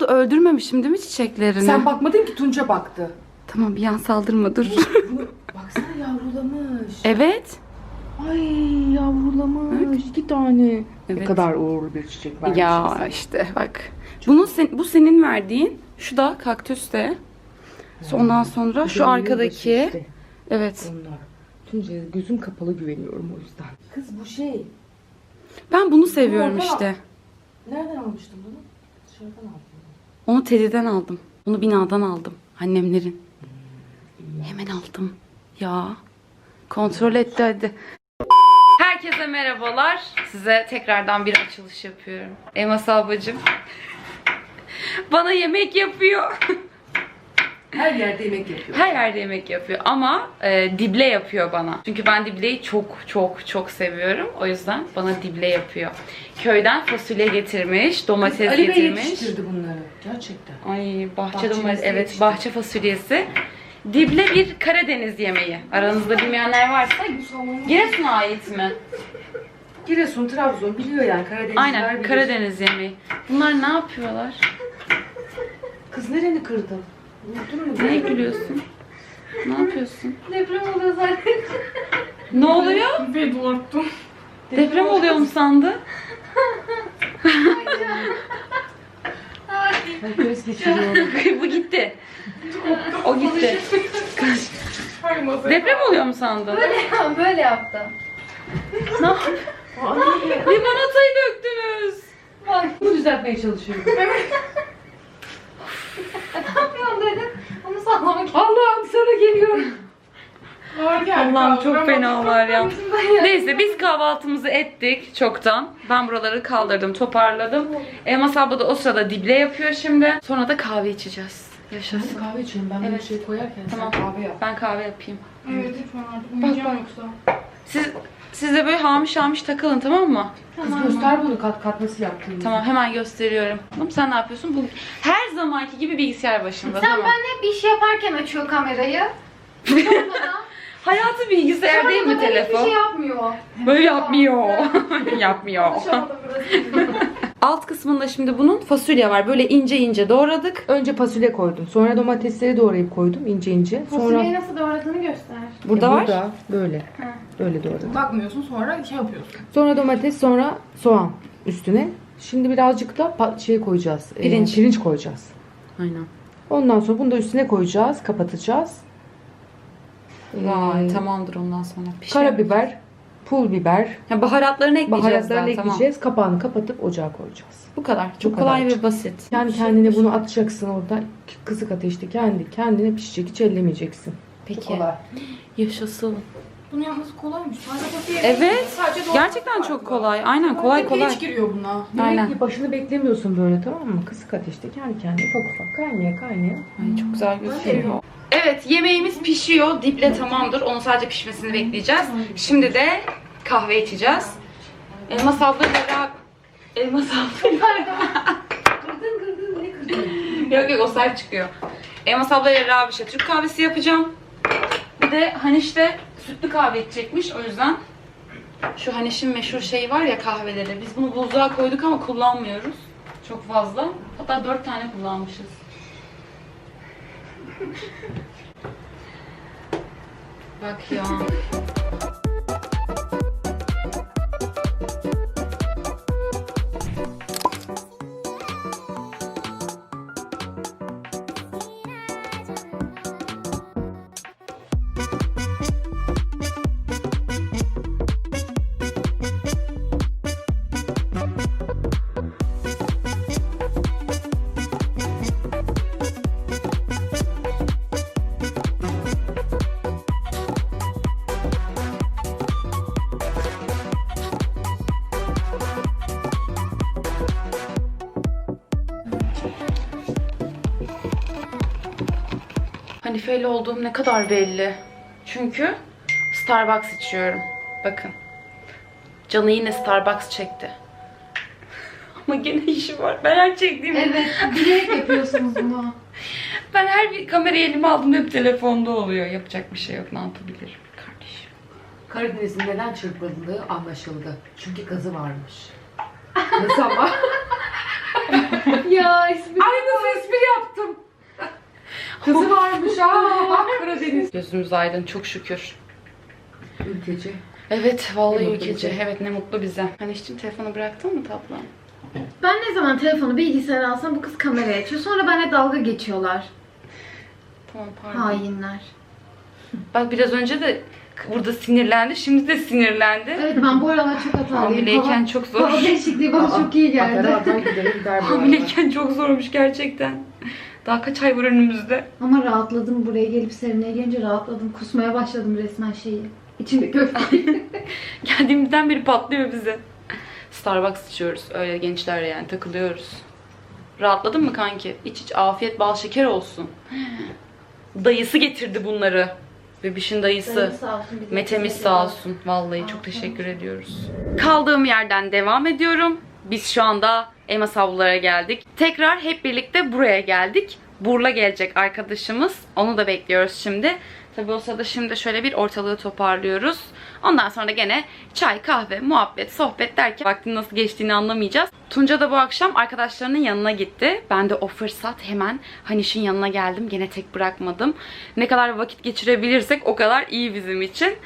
Ne oldu öldürmemişim değil mi çiçeklerini? Sen bakmadın ki Tunca baktı. Tamam bir an saldırma dur. Baksana yavrulamış. evet. Ay yavrulamış iki tane. Ne Evet. kadar uğurlu bir çiçek vermiş. Ya işte bak. Bunu sen, bu senin verdiğin. Şu da kaktüs de. Ondan sonra şu arkadaki. Evet. Onlar. Tunca gözüm kapalı güveniyorum o yüzden. Kız bu şey. Ben bunu seviyorum Orada- işte. Nereden almıştın bunu? Dışarıdan aldım. Onu Teddy'den aldım. Bunu binadan aldım. Annemlerin. Hemen aldım. Ya. Kontrol etti hadi. Herkese merhabalar. Size tekrardan bir açılış yapıyorum. Elmas ablacığım. Bana yemek yapıyor. Her yerde yemek yapıyor. Her yerde yemek yapıyor ama e, dible yapıyor bana. Çünkü ben dibleyi çok çok çok seviyorum. O yüzden bana dible yapıyor. Köyden fasulye getirmiş, domates Ali Bey getirmiş. yetiştirdi bunları. Gerçekten. Ay bahçe Bahçemizde domates, evet yetişti. bahçe fasulyesi. Dible bir Karadeniz yemeği. Aranızda bilmeyenler varsa Giresun'a ait mi? Giresun, Trabzon biliyor yani Karadenizler Aynen bilir. Karadeniz yemeği. Bunlar ne yapıyorlar? Kız nereni kırdın? Neye gülüyorsun? Ne yapıyorsun? Deprem oluyor zaten. Ne oluyor? Bir doğurttum. Deprem oluyor mu sandı? Göz. Bu gitti. O gitti. Masaya. Deprem oluyor mu sandın? Böyle yaptım. Ne yaptın? Limonatayı döktünüz. Bunu düzeltmeye çalışıyorum. Ne yapıyorsun dedim. Onu sallamak Allah'ım sana geliyor. Allah'ım çok fenalar ya. Neyse biz kahvaltımızı ettik çoktan. Ben buraları kaldırdım, toparladım. Elmas abla da o sırada dible yapıyor şimdi. Sonra da kahve içeceğiz. Yaşasın. kahve içiyorum ben Evet. bir şey koyarken Tamam. sen kahve yap. Ben kahve yapayım. Evet lütfen artık uyuyacağım yoksa. Siz siz de böyle hamiş hamiş takılın tamam mı? Kız göster bunu kat kat nasıl yaptığını. Tamam hemen gösteriyorum. Tamam sen ne yapıyorsun? Bu her zamanki gibi bilgisayar başında Sen tamam. ben hep iş yaparken açıyor kamerayı. Hayatı bilgisayar değil mi Hiçbir telefon? şey yapmıyor. Böyle yapmıyor. yapmıyor. Konuşamadım burası. Alt kısmında şimdi bunun fasulye var. Böyle ince ince doğradık. Önce fasulye koydum. Sonra domatesleri doğrayıp koydum ince ince. Sonra Fasulyeyi nasıl doğradığını göster. Burada E, var. Burada böyle. Böyle doğradım. Bakmıyorsun sonra şey yapıyorsun. Sonra domates, sonra soğan üstüne. Şimdi birazcık da pa- şey koyacağız. e, Pirinç. pirinç koyacağız. Aynen. Ondan sonra bunu da üstüne koyacağız, kapatacağız. Vay Ee, tamamdır ondan sonra. Pişer. Karabiber, pul biber, Ha, baharatlarını ekleyeceğiz baharatlarını daha, tamam. ekleyeceğiz. Kapağını kapatıp ocağa koyacağız. Bu kadar. Çok Bu kolay kadar. ve basit. Kendi kendine bunu atacaksın orada. Kısık ateşte kendi kendine pişecek. Hiç ellemeyeceksin. Peki. Yaşasın. Bunu yapması kolaymış. Sadece Evet. Sadece Gerçekten çok kolay. Aynen kolay kolay. Pirinç giriyor buna. Aynen. Aynen. Başını beklemiyorsun böyle tamam mı? Kısık ateşte kendi kendine ufak ufak kaynaya kaynaya. Ay, çok güzel gözüküyor. Evet yemeğimiz pişiyor. Diple tamamdır. Onun sadece pişmesini bekleyeceğiz. Şimdi de kahve içeceğiz. Elmas abla beraber... Elmas abla... Kırdın kırdın ne kırdın? yok yok o sert çıkıyor. Elmas ablayla beraber bir Türk kahvesi yapacağım. Bir de Haniş'te sütlü kahve içecekmiş. O yüzden şu Haniş'in meşhur şeyi var ya kahveleri. Biz bunu buzluğa koyduk ama kullanmıyoruz. Çok fazla. Hatta dört tane kullanmışız. Bak ya. Hanife'yle olduğum ne kadar belli. Çünkü Starbucks içiyorum. Bakın. Canı yine Starbucks çekti. Ama gene işi var. Ben her çektiğimde... Evet. Bilerek yapıyorsunuz bunu. Ben her bir kamerayı elime aldım hep telefonda oluyor. Yapacak bir şey yok. Ne yapabilirim kardeşim? Karadeniz'in neden çırpıldığı anlaşıldı. Çünkü gazı varmış. Nasıl ama? ya ismi. Ay nasıl espri yaptım. Kızı varmış ha. Karadeniz. Gözümüz aydın çok şükür. Ülkeci. Evet vallahi Ne mutlu ülkece. bize. Evet ne mutlu bize. Hani işte telefonu bıraktın mı tatlım? Ben ne zaman telefonu bilgisayara alsam bu kız kamerayı açıyor. Sonra benimle dalga geçiyorlar. Tamam pardon. Hainler. Bak biraz önce de burada sinirlendi. Şimdi de sinirlendi. Evet ben bu aralar çok hatalıyım. Hamileyken Hava- çok zor. Hava değişikliği bana çok iyi geldi. Hamileyken çok zormuş gerçekten. Daha kaç ay var önümüzde? Ama rahatladım. Buraya gelip Serena'ya gelince rahatladım. Kusmaya başladım resmen şeyi. İçimde köfte. Geldiğimizden beri patlıyor bize. Starbucks içiyoruz. Öyle gençler yani takılıyoruz. Rahatladın mı kanki? İç iç afiyet bal şeker olsun. Dayısı getirdi bunları. Bebişin dayısı. sağ olsun. bizi Metemiz sağ olsun. Vallahi çok teşekkür ediyoruz. Kaldığım yerden devam ediyorum. Biz şu anda elmas avlulara geldik. Tekrar hep birlikte buraya geldik. Burla gelecek arkadaşımız. Onu da bekliyoruz şimdi. Tabii o sırada şimdi şöyle bir ortalığı toparlıyoruz. Ondan sonra gene çay, kahve, muhabbet, sohbet derken vaktin nasıl geçtiğini anlamayacağız. Tunca da bu akşam arkadaşlarının yanına gitti. Ben de o fırsat hemen Haniş'in yanına geldim. Gene tek bırakmadım. Ne kadar vakit geçirebilirsek o kadar iyi bizim için.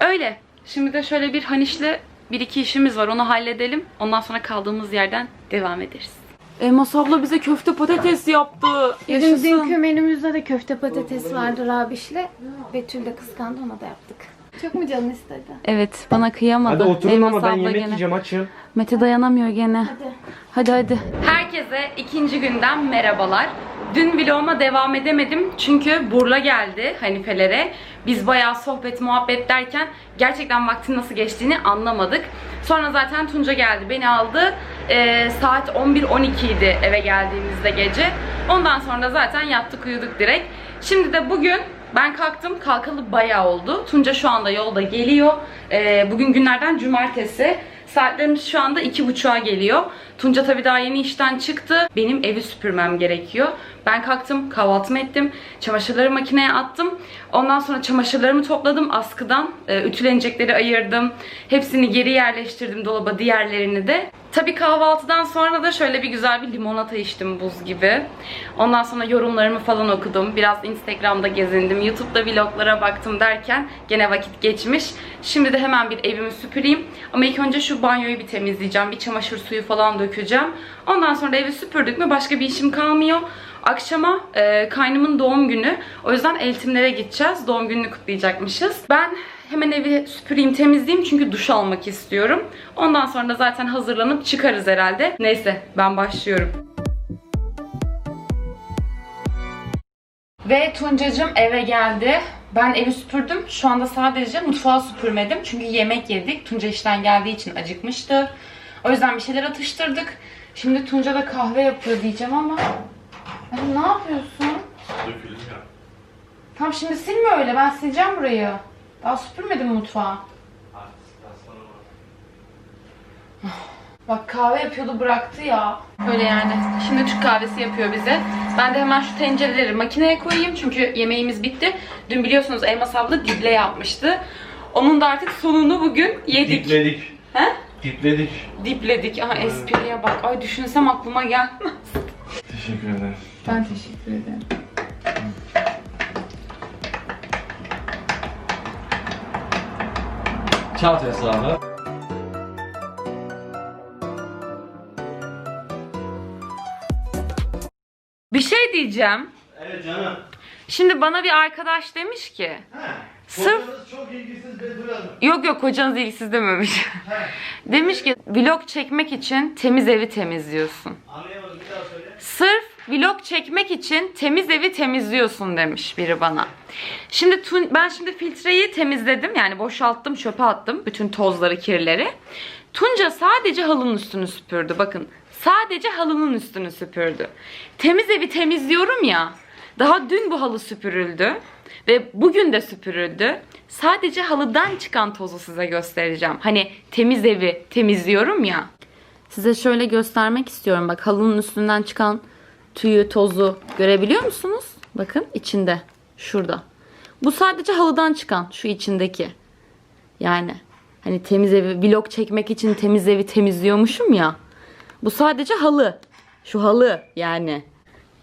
Öyle. Şimdi de şöyle bir Haniş'le bir iki işimiz var. Onu halledelim. Ondan sonra kaldığımız yerden devam ederiz. Elmas abla bize köfte patates yaptı. Bizim dünkü menümüzde de köfte patates vardı Rabiş'le. Betül de kıskandı ona da yaptık. Çok mu canın istedi? Evet bana kıyamadı. Hadi oturun Elmas ama ben abla yemek gene. yiyeceğim açım. Mete dayanamıyor gene. Hadi. Hadi hadi. Herkese ikinci günden merhabalar. Dün vloguma devam edemedim çünkü Burla geldi Hanifelere. Biz bayağı sohbet muhabbet derken gerçekten vaktin nasıl geçtiğini anlamadık. Sonra zaten Tunca geldi beni aldı. Ee, saat 11-12 idi eve geldiğimizde gece. Ondan sonra zaten yattık uyuduk direkt. Şimdi de bugün ben kalktım kalkalı bayağı oldu. Tunca şu anda yolda geliyor. Ee, bugün günlerden cumartesi. Saatlerimiz şu anda iki buçuğa geliyor. Tunca tabii daha yeni işten çıktı. Benim evi süpürmem gerekiyor. Ben kalktım, kahvaltımı ettim. Çamaşırları makineye attım. Ondan sonra çamaşırlarımı topladım askıdan. E, ütülenecekleri ayırdım. Hepsini geri yerleştirdim dolaba, diğerlerini de. Tabii kahvaltıdan sonra da şöyle bir güzel bir limonata içtim buz gibi. Ondan sonra yorumlarımı falan okudum. Biraz Instagram'da gezindim. YouTube'da vloglara baktım derken gene vakit geçmiş. Şimdi de hemen bir evimi süpüreyim. Ama ilk önce şu banyoyu bir temizleyeceğim. Bir çamaşır suyu falan dökeceğim. Ondan sonra evi süpürdük mü başka bir işim kalmıyor. Akşama e, kaynımın doğum günü. O yüzden eltimlere gideceğiz. Doğum gününü kutlayacakmışız. Ben hemen evi süpüreyim, temizleyeyim çünkü duş almak istiyorum. Ondan sonra da zaten hazırlanıp çıkarız herhalde. Neyse ben başlıyorum. Ve Tuncacığım eve geldi. Ben evi süpürdüm. Şu anda sadece mutfağı süpürmedim. Çünkü yemek yedik. Tunca işten geldiği için acıkmıştı. O yüzden bir şeyler atıştırdık. Şimdi Tunca da kahve yapıyor diyeceğim ama... Ay, ne yapıyorsun? Döküldüm ya. Tamam şimdi silme öyle. Ben sileceğim burayı. Daha süpürmedim mutfağı. Bak kahve yapıyordu bıraktı ya. Öyle yani. Şimdi Türk kahvesi yapıyor bize. Ben de hemen şu tencereleri makineye koyayım. Çünkü yemeğimiz bitti. Dün biliyorsunuz Elmas abla dible yapmıştı. Onun da artık sonunu bugün yedik. Dipledik. He? Dipledik. Dipledik. Aha espriye bak. Ay düşünsem aklıma gelmez. Teşekkür ederim. Ben teşekkür ederim. Çat hesabı. Bir şey diyeceğim. Evet canım. Şimdi bana bir arkadaş demiş ki Sırf Kocanız çok ilgisiz Betül Hanım. Yok yok kocanız ilgisiz dememiş. Demiş ki vlog çekmek için temiz evi temizliyorsun. Anlayamadım bir daha söyle. Sırf vlog çekmek için temiz evi temizliyorsun demiş biri bana. Şimdi ben şimdi filtreyi temizledim yani boşalttım çöpe attım bütün tozları kirleri. Tunca sadece halının üstünü süpürdü bakın. Sadece halının üstünü süpürdü. Temiz evi temizliyorum ya. Daha dün bu halı süpürüldü. Ve bugün de süpürüldü. Sadece halıdan çıkan tozu size göstereceğim. Hani temiz evi temizliyorum ya. Size şöyle göstermek istiyorum. Bak halının üstünden çıkan tüyü, tozu görebiliyor musunuz? Bakın içinde. Şurada. Bu sadece halıdan çıkan şu içindeki. Yani hani temiz evi vlog çekmek için temiz evi temizliyormuşum ya. Bu sadece halı. Şu halı yani.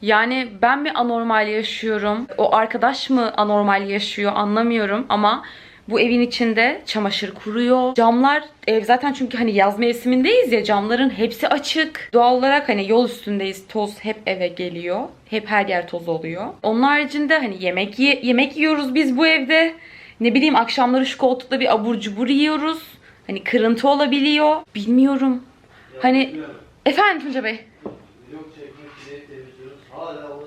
Yani ben mi anormal yaşıyorum? O arkadaş mı anormal yaşıyor anlamıyorum ama bu evin içinde çamaşır kuruyor. Camlar ev zaten çünkü hani yaz mevsimindeyiz ya camların hepsi açık. Doğal olarak hani yol üstündeyiz. Toz hep eve geliyor. Hep her yer toz oluyor. Onun haricinde hani yemek ye- yemek yiyoruz biz bu evde. Ne bileyim akşamları şu koltukta bir abur cubur yiyoruz. Hani kırıntı olabiliyor. Bilmiyorum. Hani efendim Tunca Bey. Yok çekmek. Hala o...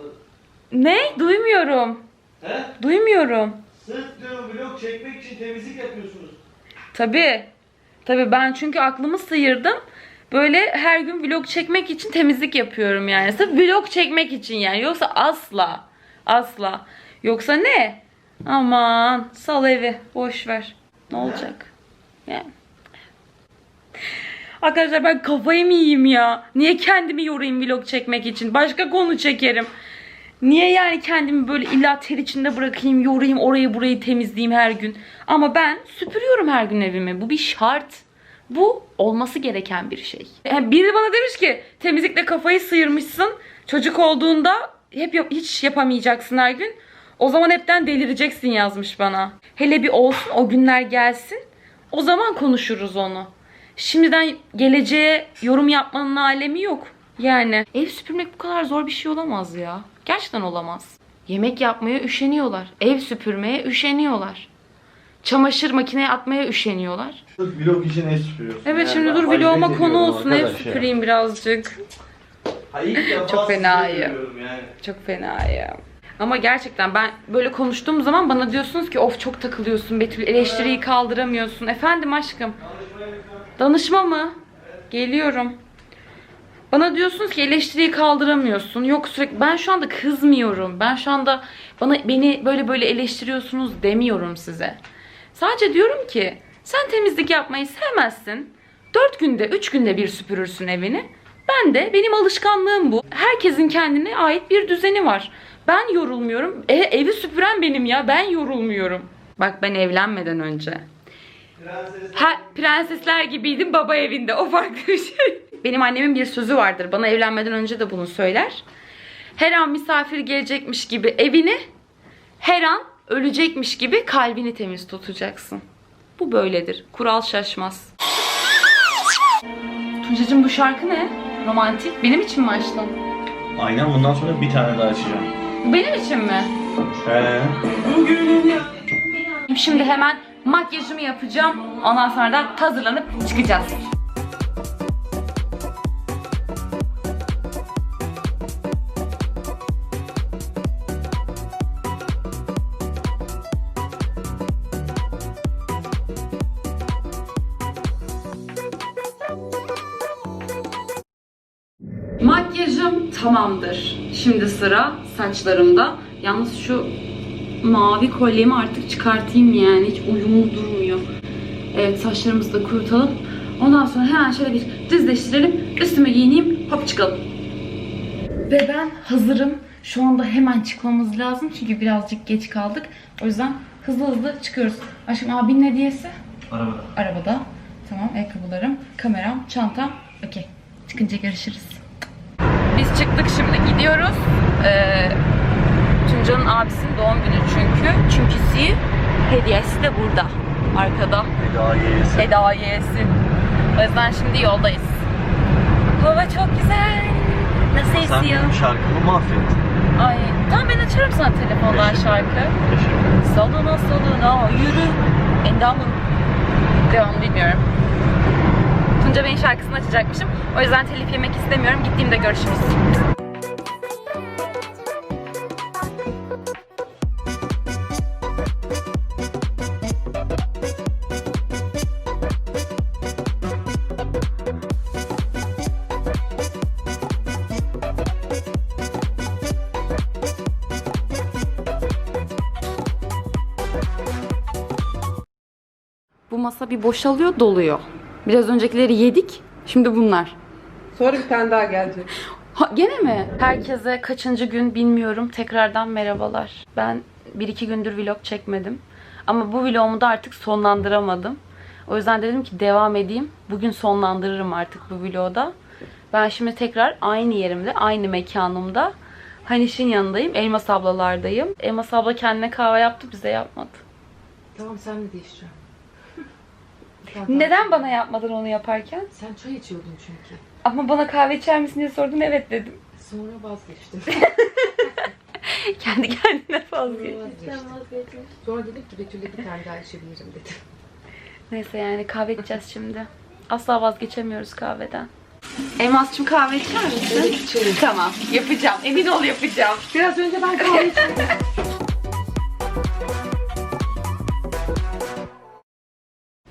Ne? Duymuyorum. He? Duymuyorum. Sırf diyorum vlog çekmek için temizlik yapıyorsunuz. Tabii. Tabii ben çünkü aklımı sıyırdım. Böyle her gün vlog çekmek için temizlik yapıyorum yani. Sırf vlog çekmek için yani. Yoksa asla. Asla. Yoksa ne? Aman sal evi. Boş ver. Ne olacak? Yani. Arkadaşlar ben kafayı mı yiyeyim ya? Niye kendimi yorayım vlog çekmek için? Başka konu çekerim. Niye yani kendimi böyle illa ter içinde bırakayım, yorayım, orayı burayı temizleyeyim her gün. Ama ben süpürüyorum her gün evimi. Bu bir şart. Bu olması gereken bir şey. Yani biri bana demiş ki temizlikle kafayı sıyırmışsın. Çocuk olduğunda hep yap- hiç yapamayacaksın her gün. O zaman hepten delireceksin yazmış bana. Hele bir olsun o günler gelsin. O zaman konuşuruz onu. Şimdiden geleceğe yorum yapmanın alemi yok. Yani ev süpürmek bu kadar zor bir şey olamaz ya. Gerçekten olamaz. Yemek yapmaya üşeniyorlar. Ev süpürmeye üşeniyorlar. Çamaşır makineye atmaya üşeniyorlar. Vlog için ev süpürüyorsun. Evet Yani şimdi dur vloguma konu olsun. Ev süpüreyim birazcık. Ha, ilk defa Çok fena size ya. görüyorum Yani. Çok fena ya. Ama gerçekten ben böyle konuştuğum zaman bana diyorsunuz ki of çok takılıyorsun Betül eleştiriyi kaldıramıyorsun. Efendim aşkım. Danışma mı? Geliyorum. Bana diyorsunuz ki eleştiriyi kaldıramıyorsun. Yok sürekli ben şu anda kızmıyorum. Ben şu anda bana beni böyle böyle eleştiriyorsunuz demiyorum size. Sadece diyorum ki sen temizlik yapmayı sevmezsin. Dört günde, üç günde bir süpürürsün evini. Ben de benim alışkanlığım bu. Herkesin kendine ait bir düzeni var. Ben yorulmuyorum. E, evi süpüren benim ya. Ben yorulmuyorum. Bak ben evlenmeden önce. Prenses Ha, prensesler gibiydim baba evinde. O farklı bir şey. Benim annemin bir sözü vardır. Bana evlenmeden önce de bunu söyler. Her an misafir gelecekmiş gibi evini, her an ölecekmiş gibi kalbini temiz tutacaksın. Bu böyledir. Kural şaşmaz. Tuncacığım bu şarkı ne? Romantik. Benim için mi açtın? Aynen bundan sonra bir tane daha açacağım. Bu benim için mi? He. Şimdi hemen makyajımı yapacağım. Ondan sonra da hazırlanıp çıkacağız. Tamamdır. Şimdi sıra saçlarımda. Yalnız şu mavi kolyemi artık çıkartayım yani. Hiç uyumlu durmuyor. Evet saçlarımızı da kurutalım. Ondan sonra hemen şöyle bir düzleştirelim. Üstüme giyineyim. Hop çıkalım. Ve ben hazırım. Şu anda hemen çıkmamız lazım. Çünkü birazcık geç kaldık. O yüzden hızlı hızlı çıkıyoruz. Aşkım abinin hediyesi? Arabada. Arabada. Tamam ayakkabılarım, kameram, çantam. Okey. Çıkınca görüşürüz. Biz çıktık şimdi gidiyoruz. Ee, Tunca'nın abisinin doğum günü çünkü. Çünküsü hediyesi de burada. Arkada. Eda yeğesi. Eda yeğesi. O yüzden şimdi yoldayız. Hava çok güzel. Nasıl Sen esiyor? benim şarkımı mahvettin. Ay, tamam ben açarım sana telefondan Teşekkür şarkı. Teşekkür ederim. Salına salına yürü. Endamın. Devam bilmiyorum. Tunca Bey'in şarkısını açacakmışım. O yüzden telif yemek istemiyorum. Gittiğimde görüşürüz. Bu masa bir boşalıyor, doluyor. Biraz öncekileri yedik. Şimdi bunlar. Sonra bir tane daha gelecek. Ha, gene mi? Herkese kaçıncı gün bilmiyorum. Tekrardan merhabalar. Ben bir iki gündür vlog çekmedim. Ama bu vlogumu da artık sonlandıramadım. O yüzden dedim ki devam edeyim. Bugün sonlandırırım artık bu vlogu da. Ben şimdi tekrar aynı yerimde, aynı mekanımda Haniş'in yanındayım. Elmas ablalardayım. Elmas abla kendine kahve yaptı, bize yapmadı. Tamam sen de değiştireceğim. Neden bana yapmadın onu yaparken? Sen çay içiyordun çünkü. Ama bana kahve içer misin diye sordun, evet dedim. Sonra vazgeçtim. Kendi kendine vazgeçtim. Sonra dedim ki Betül'le bir tane daha içebilirim dedim. Neyse yani kahve içeceğiz şimdi. Asla vazgeçemiyoruz kahveden. Elmas'cığım kahve içer misin? Evet içerim. Tamam, yapacağım. Emin ol yapacağım. Biraz önce ben kahve içtim.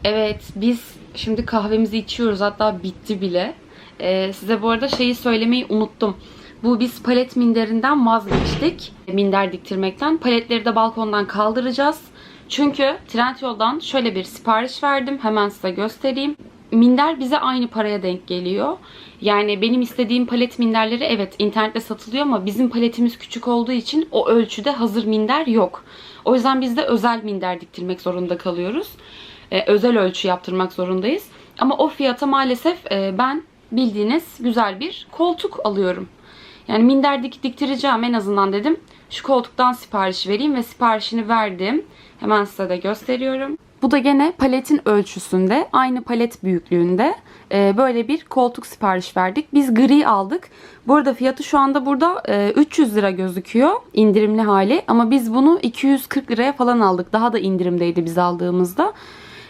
Evet, biz şimdi kahvemizi içiyoruz. Hatta bitti bile. Ee, size bu arada şeyi söylemeyi unuttum. Bu biz palet minderinden vazgeçtik. Minder diktirmekten. Paletleri de balkondan kaldıracağız. Çünkü Trendyol'dan şöyle bir sipariş verdim. Hemen size göstereyim. Minder bize aynı paraya denk geliyor. Yani benim istediğim palet minderleri evet internette satılıyor ama bizim paletimiz küçük olduğu için o ölçüde hazır minder yok. O yüzden biz de özel minder diktirmek zorunda kalıyoruz. Ee, özel ölçü yaptırmak zorundayız. Ama o fiyata maalesef e, ben bildiğiniz güzel bir koltuk alıyorum. Yani minder dik diktireceğim en azından dedim. Şu koltuktan sipariş vereyim ve siparişini verdim. Hemen size de gösteriyorum. Bu da gene paletin ölçüsünde, aynı palet büyüklüğünde e, böyle bir koltuk sipariş verdik. Biz gri aldık. Bu arada fiyatı şu anda burada e, 300 lira gözüküyor indirimli hali. Ama biz bunu 240 liraya falan aldık. Daha da indirimdeydi biz aldığımızda.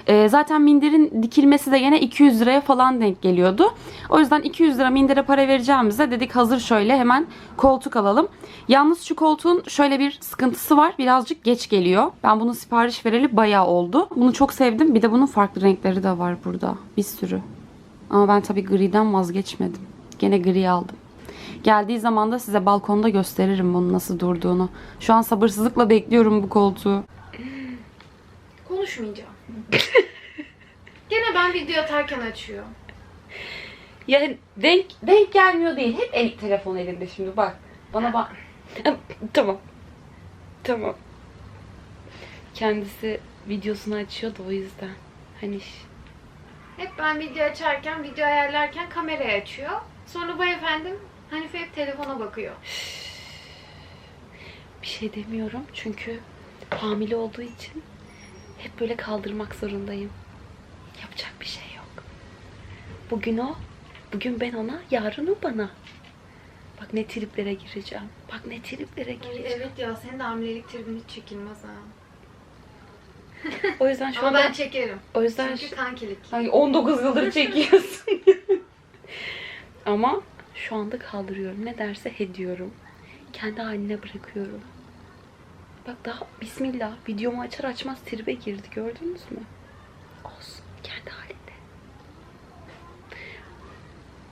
E, zaten minderin dikilmesi de yine 200 liraya falan denk geliyordu. O yüzden 200 lira mindere para vereceğimize dedik hazır şöyle hemen koltuk alalım. Yalnız şu koltuğun şöyle bir sıkıntısı var. Birazcık geç geliyor. Ben bunu sipariş vereli bayağı oldu. Bunu çok sevdim. Bir de bunun farklı renkleri de var burada. Bir sürü. Ama ben tabii griden vazgeçmedim. Gene gri aldım. Geldiği zaman da size balkonda gösteririm bunun nasıl durduğunu. Şu an sabırsızlıkla bekliyorum bu koltuğu. Konuşmayacağım. Gene ben video atarken açıyor. Ya denk denk gelmiyor değil. Hep el telefon elinde şimdi bak. Bana bak. tamam. Tamam. Kendisi videosunu açıyordu o yüzden. Hani Hep ben video açarken, video ayarlarken kamerayı açıyor. Sonra bu efendim Hanife hep telefona bakıyor. bir şey demiyorum çünkü hamile olduğu için hep böyle kaldırmak zorundayım. Yapacak bir şey yok. Bugün o, bugün ben ona, yarın o bana. Bak ne triplere gireceğim. Bak ne triplere Ay, gireceğim. evet ya senin de hamilelik tribin hiç çekilmez ha. O yüzden şu Ama anda ben çekerim. o yüzden Çünkü kankilik. Ay 19 yıldır çekiyorsun. Ama şu anda kaldırıyorum. Ne derse ediyorum. Kendi haline bırakıyorum. Bak daha bismillah videomu açar açmaz tribe girdi gördünüz mü? Olsun kendi halinde.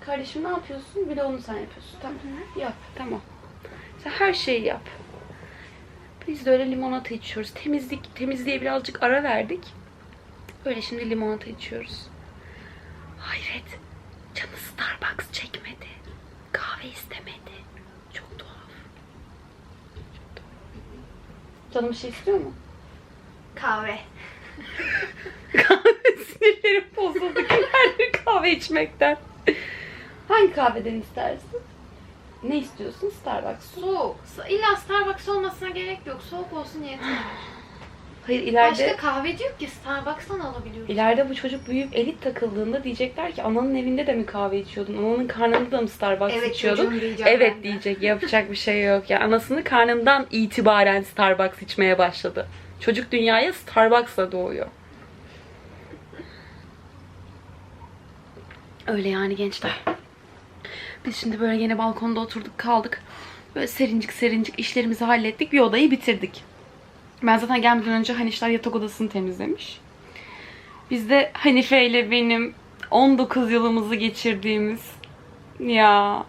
Kardeşim ne yapıyorsun? Bir de onu sen yapıyorsun. Tamam. Yap. Tamam. Sen her şeyi yap. Biz de öyle limonata içiyoruz. Temizlik, temizliğe birazcık ara verdik. Böyle şimdi limonata içiyoruz. Hayret. Canı Starbucks çekmedi. Kahve istemedi. Çok tuhaf. Çok tuhaf. Canım bir şey istiyor mu? Kahve. Kahve sinirlerim bozuldu. Günlerdir kahve içmekten. Hangi kahveden istersin? Ne istiyorsun? Starbucks. Soğuk. İlla Starbucks olmasına gerek yok. Soğuk olsun yeter. Hayır ileride... Başka kahveci yok ki Starbucks'tan alabiliyoruz. İleride bu çocuk büyüyüp elit takıldığında diyecekler ki ananın evinde de mi kahve içiyordun? Ananın karnında da mı Starbucks Evet, içiyordun? Evet ben de. diyecek. Yapacak bir şey yok. Ya anasını karnından itibaren Starbucks içmeye başladı. Çocuk dünyaya Starbucks'la doğuyor. Öyle yani gençler. Biz şimdi böyle yine balkonda oturduk kaldık. Böyle serincik serincik işlerimizi hallettik. Bir odayı bitirdik. Ben zaten gelmeden önce Hanişler yatak odasını temizlemiş. Biz de Hanife ile benim 19 yılımızı geçirdiğimiz ya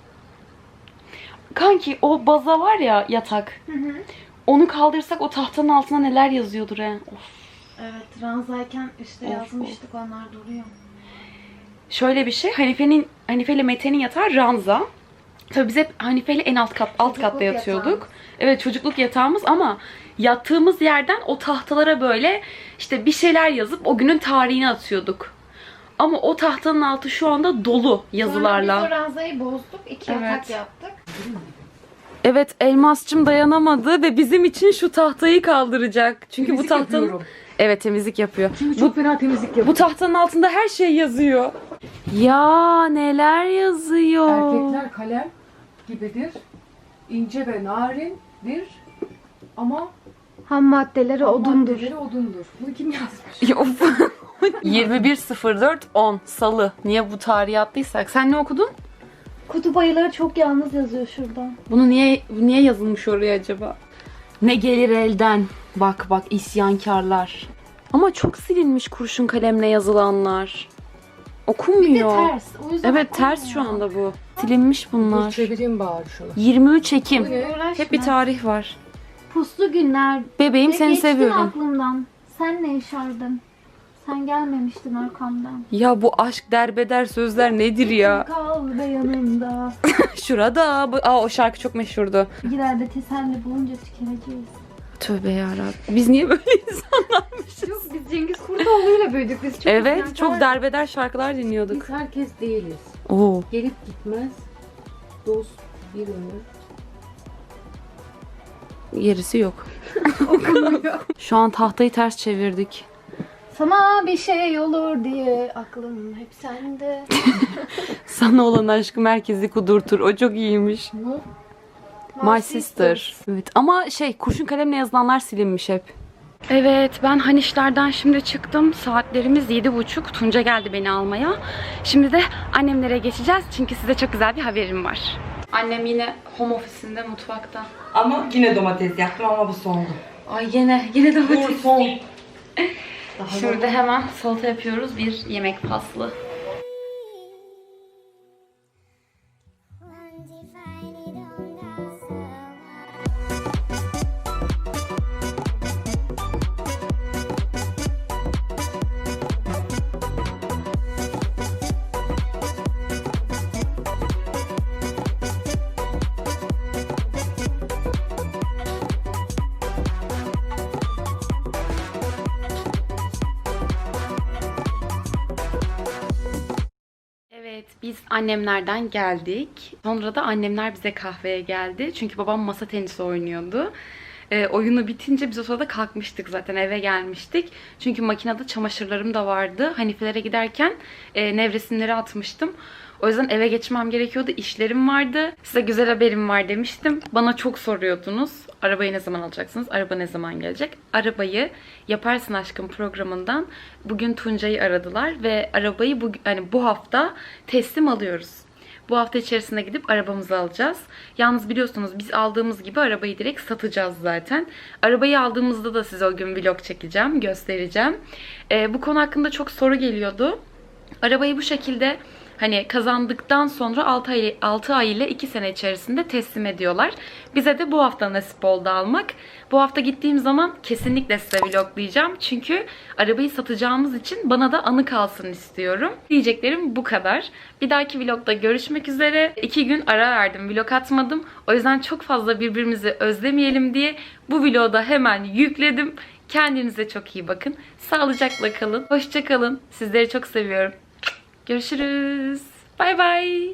kanki o baza var ya yatak. Hı hı. Onu kaldırsak o tahtanın altına neler yazıyordur he. Of. Evet, ranzayken işte Of, yazmıştık onlar duruyor. Şöyle bir şey. Hanife'nin Hanife ile Mete'nin yatağı ranza. Tabii biz hep Hanife ile en alt kat alt Çocukluk katta yatıyorduk. yatağımız. Evet çocukluk yatağımız ama yattığımız yerden o tahtalara böyle işte bir şeyler yazıp o günün tarihini atıyorduk. Ama o tahtanın altı şu anda dolu Sonra biz yazılarla. o ranzayı bozduk. iki Evet. yatak yaptık. Evet Elmas'cığım dayanamadı ve bizim için şu tahtayı kaldıracak. Çünkü Temizlik bu tahtanın... yapıyorum. Evet temizlik yapıyor. Çünkü çok fena temizlik yapıyorum. Bu tahtanın altında her şey yazıyor. Ya neler yazıyor. Erkekler kalem gibidir. İnce ve narindir. Ama Ham maddeleri odundur. maddeleri odundur. Bunu kim yazmış? Ya of. 21.04.10 Salı. Niye bu tarihi attıysak? Sen ne okudun? Kutup ayıları çok yalnız yazıyor şurada. Bunu niye niye yazılmış oraya acaba? Ne gelir elden? Bak bak isyankarlar. Ama çok silinmiş kurşun kalemle yazılanlar. Bir de Okunmuyor. ters. O yüzden Evet ters şu anda bu. Silinmiş Dur bunlar. çevireyim bari şunu. 23 Ekim. Hep bir tarih var. Puslu günler. Bebeğim Ve seni geçtin seviyorum. aklımdan. Sen ne yaşardın? Sen gelmemiştin arkamdan. Ya bu aşk derbeder sözler nedir ya? Kal be yanımda. Şurada. Bu, aa o şarkı çok meşhurdu. Gilerde teselli bulunca tükeneceğiz. Tövbe yarabbim. Biz niye böyleyiz? Yok biz Cengiz Kurtoğlu'yla büyüdük. Biz çok evet çok derbeder şarkılar dinliyorduk. Biz herkes değiliz. Oo. Gelip gitmez. Dost bir ömür. Gerisi yok. Şu an tahtayı ters çevirdik. Sana bir şey olur diye aklım hep sende. Sana olan aşkım herkesi kudurtur. O çok iyiymiş. Bu My sister. Evet ama şey kurşun kalemle yazılanlar silinmiş hep. Evet ben Hanişler'den şimdi çıktım. Saatlerimiz yedi buçuk. Tunca geldi beni almaya. Şimdi de annemlere geçeceğiz. Çünkü size çok güzel bir haberim var. Annem yine home ofisinde mutfakta. Ama yine domates yaptım ama bu sondu. Ay yine yine de Bu son. Şurada hemen salata yapıyoruz. Bir yemek faslı. Biz annemlerden geldik. Sonra da annemler bize kahveye geldi. Çünkü babam masa tenisi oynuyordu. Ee, oyunu bitince biz o sırada kalkmıştık zaten eve gelmiştik. Çünkü makinede çamaşırlarım da vardı. Haniflere giderken e, nevresimleri atmıştım. O yüzden eve geçmem gerekiyordu. İşlerim vardı. Size güzel haberim var demiştim. Bana çok soruyordunuz. Arabayı ne zaman alacaksınız? Araba ne zaman gelecek? Arabayı Yaparsın Aşkım programından bugün Tuncay'ı aradılar ve arabayı bu, hani bu hafta teslim alıyoruz. Bu hafta içerisinde gidip arabamızı alacağız. Yalnız biliyorsunuz biz aldığımız gibi arabayı direkt satacağız zaten. Arabayı aldığımızda da size o gün vlog çekeceğim, göstereceğim. Ee, bu konu hakkında çok soru geliyordu. Arabayı bu şekilde hani kazandıktan sonra 6 ay, 6 ay ile 2 sene içerisinde teslim ediyorlar. Bize de bu hafta nasip oldu almak. Bu hafta gittiğim zaman kesinlikle size vloglayacağım. Çünkü arabayı satacağımız için bana da anı kalsın istiyorum. Diyeceklerim bu kadar. Bir dahaki vlogda görüşmek üzere. 2 gün ara verdim. Vlog atmadım. O yüzden çok fazla birbirimizi özlemeyelim diye bu vlogu hemen yükledim. Kendinize çok iyi bakın. Sağlıcakla kalın. Hoşça kalın. Sizleri çok seviyorum. Görüşürüz. Bay bay.